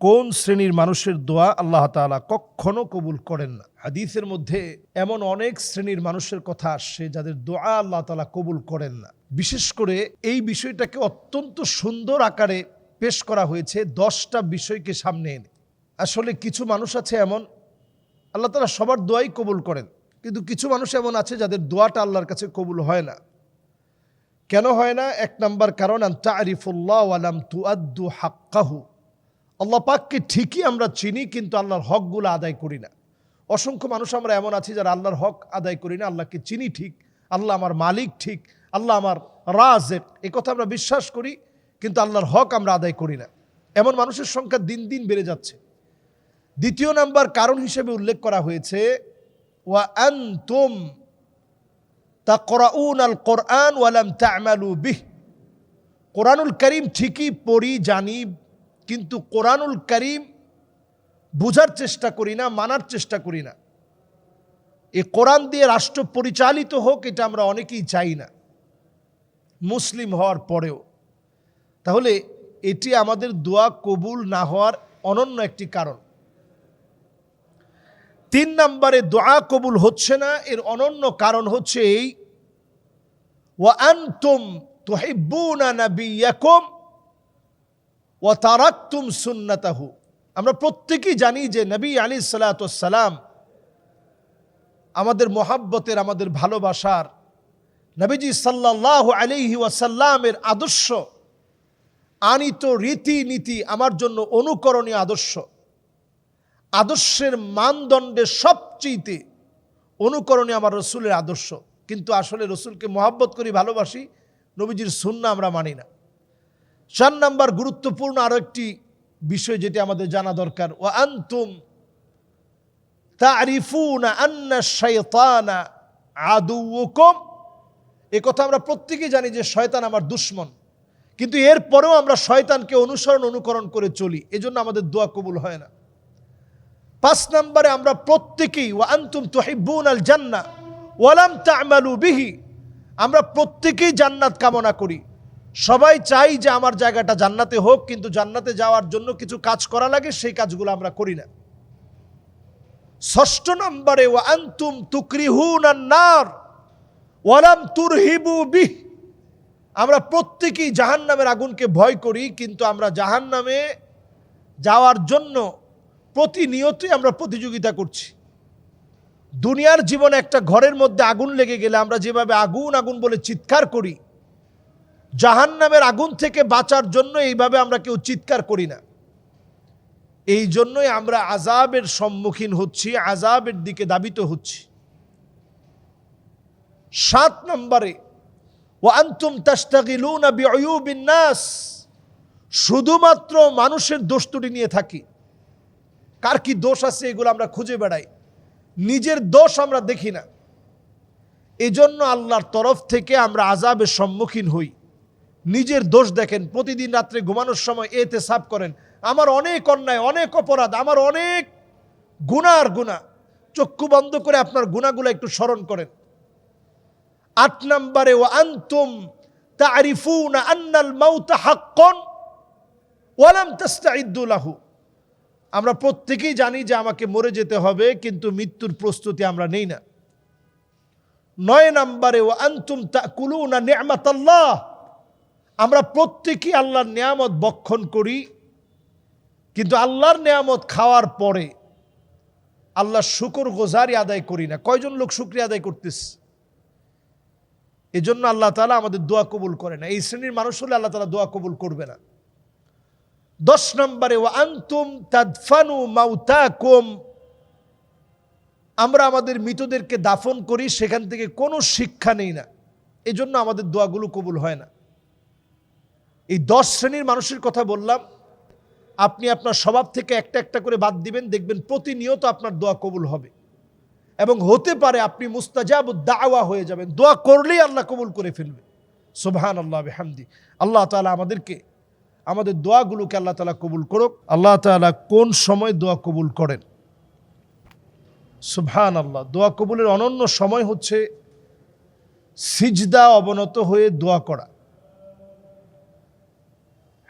কোন শ্রেণির মানুষের দোয়া আল্লাহ তাআলা কখনো কবুল করেন না? হাদিসের মধ্যে এমন অনেক শ্রেণির মানুষের কথা আসছে যাদের দোয়া আল্লাহ তালা কবুল করেন না। বিশেষ করে এই বিষয়টাকে অত্যন্ত সুন্দর আকারে পেশ করা হয়েছে দশটা বিষয়কে সামনে এনে। আসলে কিছু মানুষ আছে এমন, আল্লাহ তালা সবার দোয়াই কবুল করেন, কিন্তু কিছু মানুষ এমন আছে যাদের দোয়াটা আল্লাহর কাছে কবুল হয় না। কেন হয় না? এক নম্বর কারণ আন্তা তারিফুল্লাহ আলাম তুয়াদ্দু হাক্কাহু। আল্লাহ পাককে ঠিকই আমরা চিনি, কিন্তু আল্লাহর হকগুলো আদায় করি না। অসংখ্য মানুষ আমরা এমন আছি যারা আল্লাহর হক আদায় করি না, আল্লাহকে চিনি ঠিক, আল্লাহ আমার মালিক ঠিক, আল্লাহ আমার রাজেক, এ কথা আমরা বিশ্বাস করি, কিন্তু আল্লাহর হক আমরা আদায় করি না। এমন মানুষের সংখ্যা দিন দিন বেড়ে যাচ্ছে। দ্বিতীয় নাম্বার কারণ হিসেবে উল্লেখ করা হয়েছে, ওয়া আনতুম তাকরাউন আল কোরআন ওয়ালাম তা'মালু বিহ। কোরআনুল করিম ঠিকই পড়ি, জানি কিন্তু কোরআনুল করিম বোঝার চেষ্টা করি না, মানার চেষ্টা করি না। এ কোরআন দিয়ে রাষ্ট্র পরিচালিত হোক, এটা আমরা অনেকেই চাই না। মুসলিম হওয়ার পরেও। তাহলে এটি আমাদের দোয়া কবুল না হওয়ার অনন্য একটি কারণ। তিন নম্বরে দোয়া কবুল হচ্ছে না, এর অনন্য কারণ হচ্ছে এই, ওয়া আনতুম তুহিব্বুনা নাবিয়াকুম ওয়া তারাকতুম সুন্নাতাহু। আমরা প্রত্যেকেই জানি যে নবী আলী সালাম আমাদের মোহাব্বতের, আমাদের ভালোবাসার, নবীজি সাল্লাহ আলিহি ওয়াসাল্লামের আদর্শ, আনিত রীতি নীতি আমার জন্য অনুকরণীয় আদর্শ। আদর্শের মানদণ্ডে সবচেয়েতে অনুকরণীয় আমার রসুলের আদর্শ। কিন্তু আসলে রসুলকে মহাব্বত করি, ভালোবাসি, নবীজির সুন্না আমরা মানি না। চার নাম্বার গুরুত্বপূর্ণ আরও একটি বিষয় যেটি আমাদের জানা দরকার। ও আন্তুম তারিফুনা আন্না শয়তানা আদুকম এ কথা আমরা প্রত্যেকেই জানি যে শয়তান আমার দুশ্মন। কিন্তু এরপরেও আমরা শয়তানকে অনুসরণ, অনুকরণ করে চলি। এজন্য আমাদের দোয়া কবুল হয় না। পাঁচ নম্বরে আমরা প্রত্যেকেই ও আন্তুম তোহিবুন আল জান্না ওয়ালাম তামালু বিহি। আমরা প্রত্যেকেই জান্নাত কামনা করি। সবাই চাই যে আমার জায়গাটা জান্নাতে হোক, কিন্তু জান্নাতে যাওয়ার জন্য কিছু কাজ করা লাগে, সেই কাজগুলো আমরা করি না। ষষ্ঠ নম্বরে ও আন্তুম তুকরিহুন নার ওয়ালাম তুরহিবু বিহ। আমরা প্রত্যেকেই জাহান নামের আগুনকে ভয় করি, কিন্তু আমরা জাহান নামে যাওয়ার জন্য প্রতিনিয়তই আমরা প্রতিযোগিতা করছি। দুনিয়ার জীবনে একটা ঘরের মধ্যে আগুন লেগে গেলে আমরা যেভাবে আগুন আগুন বলে চিৎকার করি জাহান নামের আগুন থেকে বাঁচার জন্য এইভাবে আমরা কেউ চিৎকার করি না। এই জন্যই আমরা আজাবের সম্মুখীন হচ্ছি আজাবের দিকে দাবিত হচ্ছি। সাত নম্বরে ও আন্তুম তাস্তাগিলুনা শুধুমাত্র মানুষের দোষ ত্রুটি নিয়ে থাকি। কার কি দোষ আছে এগুলো আমরা খুঁজে বেড়াই। নিজের দোষ আমরা দেখি না। এজন্য আল্লাহর তরফ থেকে আমরা আজাবের সম্মুখীন হই। নিজের দোষ দেখেন, প্রতিদিন রাত্রে ঘুমানোর সময় এতে সাপ করেন। আমার অনেক অন্যায়, অনেক অপরাধ, আমার অনেক গুনার গুণা। চক্ষু বন্ধ করে আপনার গুণাগুলো একটু স্মরণ করেন। আট নম্বরে ও আন্তুম আন্নাল মাউতা ওয়ালাম আমরা প্রত্যেকেই জানি যে আমাকে মরে যেতে হবে, কিন্তু মৃত্যুর প্রস্তুতি আমরা নেই না। নয় নম্বরে ও আন্তুম তাকুলুনা নিয়ামাতাল্লাহ আমরা প্রত্যেকেই আল্লাহর নিয়ামত বক্ষণ করি, কিন্তু আল্লাহর নিয়ামত খাওয়ার পরে আল্লাহর শুকর গোজারি আদায় করি না। কয়জন লোক শুক্রিয়া আদায় করতেছে? এজন্য আল্লাহ তালা আমাদের দোয়া কবুল করে না। এই শ্রেণির মানুষ হলে আল্লাহ তালা দোয়া কবুল করবে না। দশ নম্বরে ও আন্তুম তাদফানু মাউতাকুম। আমরা আমাদের মৃতদেরকে দাফন করি, সেখান থেকে কোনো শিক্ষা নেই না। এই জন্য আমাদের দোয়াগুলো কবুল হয় না। এই দশ শ্রেণির মানুষের কথা বললাম, আপনি আপনার স্বভাব থেকে একটা একটা করে বাদ দিবেন, দেখবেন প্রতিনিয়ত আপনার দোয়া কবুল হবে। এবং হতে পারে আপনি মুস্তাজাব দাওয়া হয়ে যাবেন, দোয়া করলেই আল্লাহ কবুল করে ফেলবে। সুবহান আল্লাহ হামদি আল্লাহ তালা আমাদেরকে, আমাদের দোয়াগুলোকে আল্লাহ তালা কবুল করুক। আল্লাহ তালা কোন সময় দোয়া কবুল করেন? সুবহান আল্লাহ দোয়া কবুলের অনন্য সময় হচ্ছে সিজদা অবনত হয়ে দোয়া করা।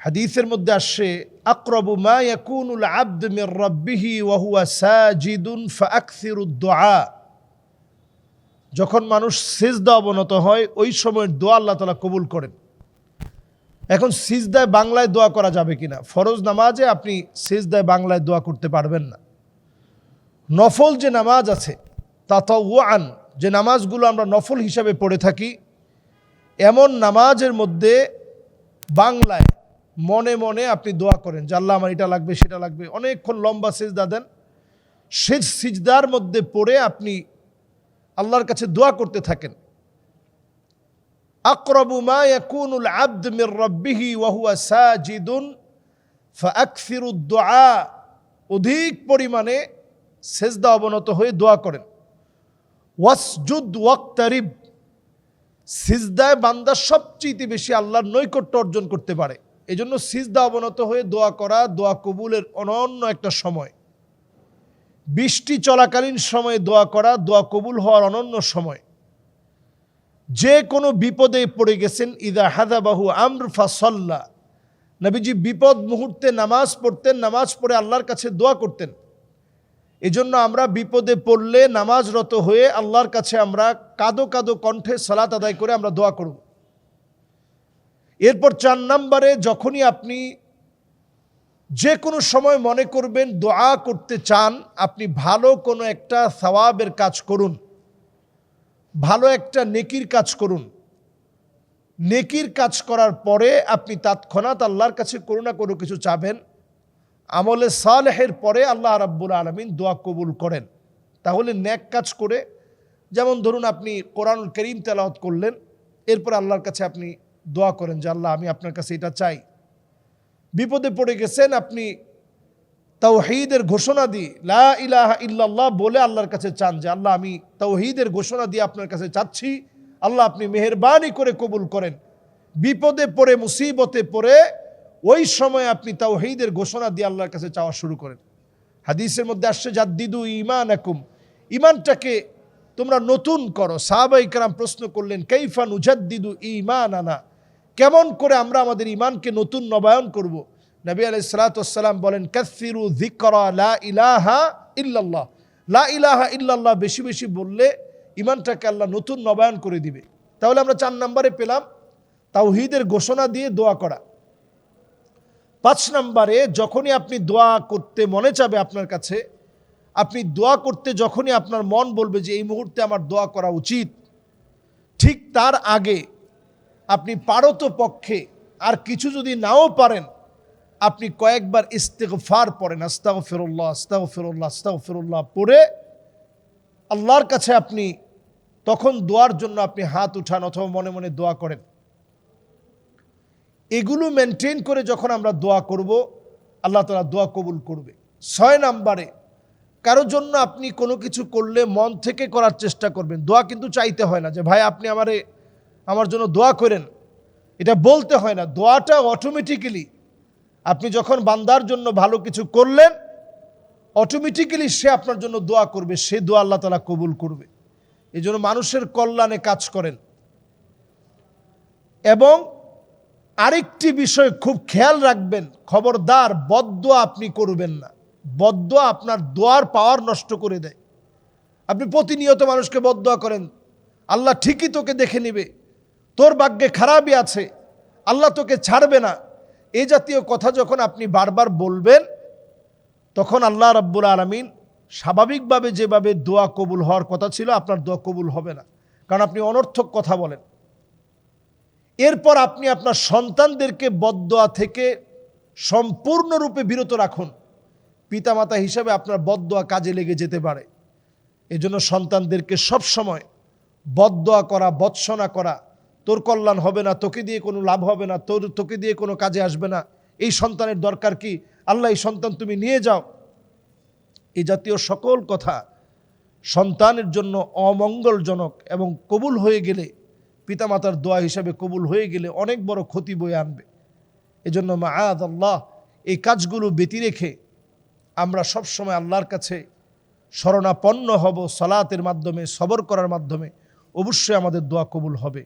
হাদিসের মধ্যে আসছে আকরবু মা ইয়াকুনুল আব্দ মির রাব্বিহি ওয়া হুয়া সাজিদুন ফাআকসিরুদ দুআ যখন মানুষ সিজদা অবনত হয়, ওই সময় দোয়া আল্লাহ তাআলা কবুল করেন। এখন সিজদায় বাংলায় দোয়া করা যাবে কিনা? ফরজ নামাজে আপনি সিজদায় বাংলায় দোয়া করতে পারবেন না। নফল যে নামাজ আছে, তাতাওয়ান, যে নামাজগুলো আমরা নফল হিসাবে পড়ে থাকি, এমন নামাজের মধ্যে বাংলায় মনে মনে আপনি দোয়া করেন যে, আল্লাহ আমার এটা লাগবে, সেটা লাগবে। অনেকক্ষণ লম্বা সিজদা দেন। সেই সিজদার মধ্যে পড়ে আপনি আল্লাহর কাছে দোয়া করতে থাকেন। আকরবু মা ইয়াকুনুল আব্দ মির রাব্বিহি ওয়া হুয়া সাজিদুন ফাআকসিরুদ দুআ অধিক পরিমাণে সেজদা অবনত হয়ে দোয়া করেন। ওয়াসজুদ ওয়াক্তারিব। সিজদায় বান্দা সবচেয়ে বেশি আল্লাহর নৈকট্য অর্জন করতে পারে। এজন্য সিজদা অবনত হয়ে দোয়া করা, দোয়া কবুলের অনন্য একটা সময়। বৃষ্টি চলাকালীন সময়ে দোয়া করা, দোয়া কবুল হওয়ার অনন্য সময়। যে কোনো বিপদে পড়ে গেছেন, ইদা হাদাবাহু আমর ফাসল্লা। নবীজি বিপদ মুহূর্তে নামাজ পড়তেন, নামাজ পড়ে আল্লাহর কাছে দোয়া করতেন। এজন্য আমরা বিপদে পড়লে নামাজরত হয়ে আল্লাহর কাছে আমরা কাদো কাদো কণ্ঠে সালাত আদায় করে আমরা দোয়া করব। এরপর চার নাম্বারে যখনই আপনি যে কোনো সময় মনে করবেন দোয়া করতে চান, আপনি ভালো কোনো একটা সওয়াবের কাজ করুন, ভালো একটা নেকির কাজ করুন। নেকির কাজ করার পরে আপনি তৎক্ষণাৎ আল্লাহর কাছে কোনো না কোনো কিছু চাবেন। আমলে সালেহের পরে আল্লাহ রাব্বুল আলমিন দোয়া কবুল করেন। তাহলে ন্যাক কাজ করে, যেমন ধরুন আপনি কোরআনুল করিম তেলাওয়াত করলেন, এরপর আল্লাহর কাছে আপনি দোয়া করেন যে, আল্লাহ, আমি আপনার কাছে এটা চাই। বিপদে পড়ে গেছেন, আপনি তাওহিদের ঘোষণা দিয়ে, লা ইলাহা ইল্লাল্লাহ বলে আল্লাহর কাছে চান যে, আল্লাহ, আমি তাওহিদের ঘোষণা দিয়ে আপনার কাছে চাচ্ছি। আল্লাহ, আপনি মেহরবানি করে কবুল করেন। বিপদে পড়ে, মুসিবতে পড়ে, ওই সময় আপনি তাওহিদের ঘোষণা দিয়ে আল্লাহর কাছে চাওয়া শুরু করেন। হাদিসের মধ্যে আসছে, জাদ্দিদু ইমান একুম ইমানটাকে তোমরা নতুন করো। সাহাবাই কারাম প্রশ্ন করলেন কৈফান উজাদ্দিদু ইমান আনা কেমন করে আমরা আমাদের ইমানকে নতুন নবায়ন করব? নবী আলাই সালাতাম বলেন, কাসিরু জিকরা লা ইলাহা ইল্লাল্লাহ। লা ইলাহা ইল্লাল্লাহ বেশি বেশি বললে ইমানটাকে আল্লাহ নতুন নবায়ন করে দিবে। তাহলে আমরা চার নম্বরে পেলাম, তাওহিদের ঘোষণা দিয়ে দোয়া করা। পাঁচ নম্বরে, যখনই আপনি দোয়া করতে মনে চাবে আপনার কাছে, আপনি দোয়া করতে যখনই আপনার মন বলবে যে, এই মুহূর্তে আমার দোয়া করা উচিত। ঠিক তার আগে আপনি পারত পক্ষে, আর কিছু যদি নাও পারেন, আপনি কয়েকবার ইস্তেগফার পড়েন আস্তাগ ফিরুল্লাহ আস্তাগ ফিরুল্লাহ আস্তাগ ফিরুল্লাহ পড়ে আল্লাহর কাছে আপনি তখন দোয়ার জন্য আপনি হাত উঠান অথবা মনে মনে দোয়া করেন। এগুলো মেনটেন করে যখন আমরা দোয়া করব, আল্লাহ তালা দোয়া কবুল করবে। ছয় নাম্বারে কারোর জন্য আপনি কোনো কিছু করলে মন থেকে করার চেষ্টা করবেন। দোয়া কিন্তু চাইতে হয় না যে, ভাই, আপনি আমারে আমার জন্য দোয়া করেন। এটা বলতে হয় না, দোয়াটা অটোমেটিক্যালি আপনি যখন বান্দার জন্য ভালো কিছু করলেন অটোমেটিক্যালি সে আপনার জন্য দোয়া করবে, সে দোয়া আল্লাহ তালা কবুল করবে। এই জন্য মানুষের কল্যাণে কাজ করেন। এবং আরেকটি বিষয় খুব খেয়াল রাখবেন, খবরদার বদদোয়া আপনি করবেন না। বদদোয়া আপনার দোয়ার পাওয়ার নষ্ট করে দেয়। আপনি প্রতিনিয়ত মানুষকে বদদোয়া করেন। আল্লাহ ঠিকই তোকে দেখে নেবে। তোর ভাগ্যে খারাপই আছে। আল্লাহ তোকে ছাড়বে না। এই জাতীয় কথা যখন আপনি বারবার বলবেন, তখন আল্লাহ রব্বুল আলমিন স্বাভাবিকভাবে যেভাবে দোয়া কবুল হওয়ার কথা ছিল, আপনার দোয়া কবুল হবে না। কারণ আপনি অনর্থক কথা বলেন। এরপর আপনি আপনার সন্তানদেরকে বদদোয়া থেকে সম্পূর্ণরূপে বিরত রাখুন। পিতামাতা হিসাবে আপনার বদদোয়া কাজে লেগে যেতে পারে। এজন্য সন্তানদেরকে সব সময় বদদোয়া করা, বৎসনা করা তোর কল্যাণ হবে না, তোকে দিয়ে কোনো লাভ হবে না, তোর, তোকে দিয়ে কোনো কাজে আসবে না। এই সন্তানের দরকার কি? আল্লাহ এই সন্তান তুমি নিয়ে যাও। এই জাতীয় সকল কথা সন্তানের জন্য অমঙ্গলজনক এবং কবুল হয়ে গেলে, পিতামাতার দোয়া হিসাবে কবুল হয়ে গেলে অনেক বড় ক্ষতি বয়ে আনবে। এজন্য মা আদ আল্লাহ, এই কাজগুলো ব্যতি রেখে আমরা সবসময় আল্লাহর কাছে শরণাপন্ন হব, সালাতের মাধ্যমে, সবর করার মাধ্যমে। অবশ্যই আমাদের দোয়া কবুল হবে।